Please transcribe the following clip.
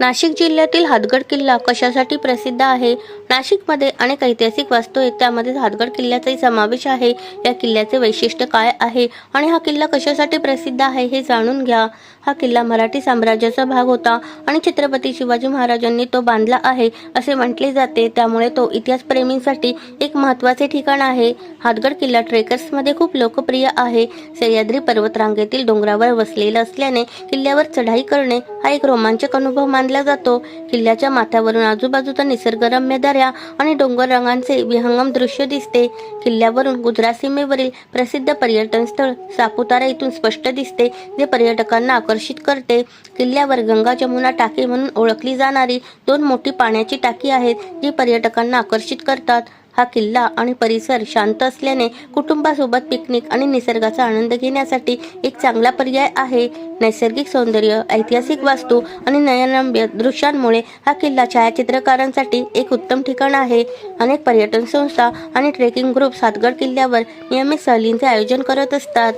नाशिक जिल्ह्यातील हातगड किल्ला कशासाठी प्रसिद्ध आहे? नाशिकमध्ये अनेक ऐतिहासिक वास्तू आहेत. त्यामध्ये हातगड किल्ल्याचाही समावेश आहे. या किल्ल्याचे वैशिष्ट्य काय आहे? आणि हा किल्ला कशासाठी प्रसिद्ध आहे हे जाणून घ्या. हा किल्ला मराठी साम्राज्याचा भाग होता आणि छत्रपती शिवाजी महाराजांनी तो बांधला आहे असे म्हटले जाते. त्यामुळे तो इतिहासप्रेमींसाठी एक महत्त्वाचे ठिकाण आहे. हातगड किल्ला ट्रेकर्समध्ये खूप लोकप्रिय आहे. सह्याद्री पर्वतरांगेतील डोंगरावर वसलेला असल्याने किल्ल्यावर चढाई करणे हा एक रोमांचक अनुभव मानला जातो. किल्ल्याच्या माथ्यावरून आजूबाजूचा निसर्गरम्य दऱ्या आणि डोंगर रंगांचे विहंगम दृश्य दिसते. किल्ल्यावरून गुजरात सीमेवरील प्रसिद्ध पर्यटन स्थळ सापुतारा इथून स्पष्ट दिसते जे पर्यटकांना आकर्षित करते. किल्ल्यावर गंगा जमुना टाकी म्हणून ओळखली जाणारी दोन मोठी पाण्याची टाकी आहेत जी पर्यटकांना आकर्षित करतात. हा किल्ला आणि परिसर शांत असल्याने कुटुंबासोबत पिकनिक आणि निसर्गाचा आनंद घेण्यासाठी एक चांगला पर्याय आहे. नैसर्गिक सौंदर्य ऐतिहासिक वास्तू आणि नयनरम्य दृश्यांमुळे हा किल्ला छायाचित्रकारांसाठी एक उत्तम ठिकाण आहे. अनेक पर्यटन संस्था आणि ट्रेकिंग ग्रुप सातगड किल्ल्यावर नियमित सहलींचे आयोजन करत असतात.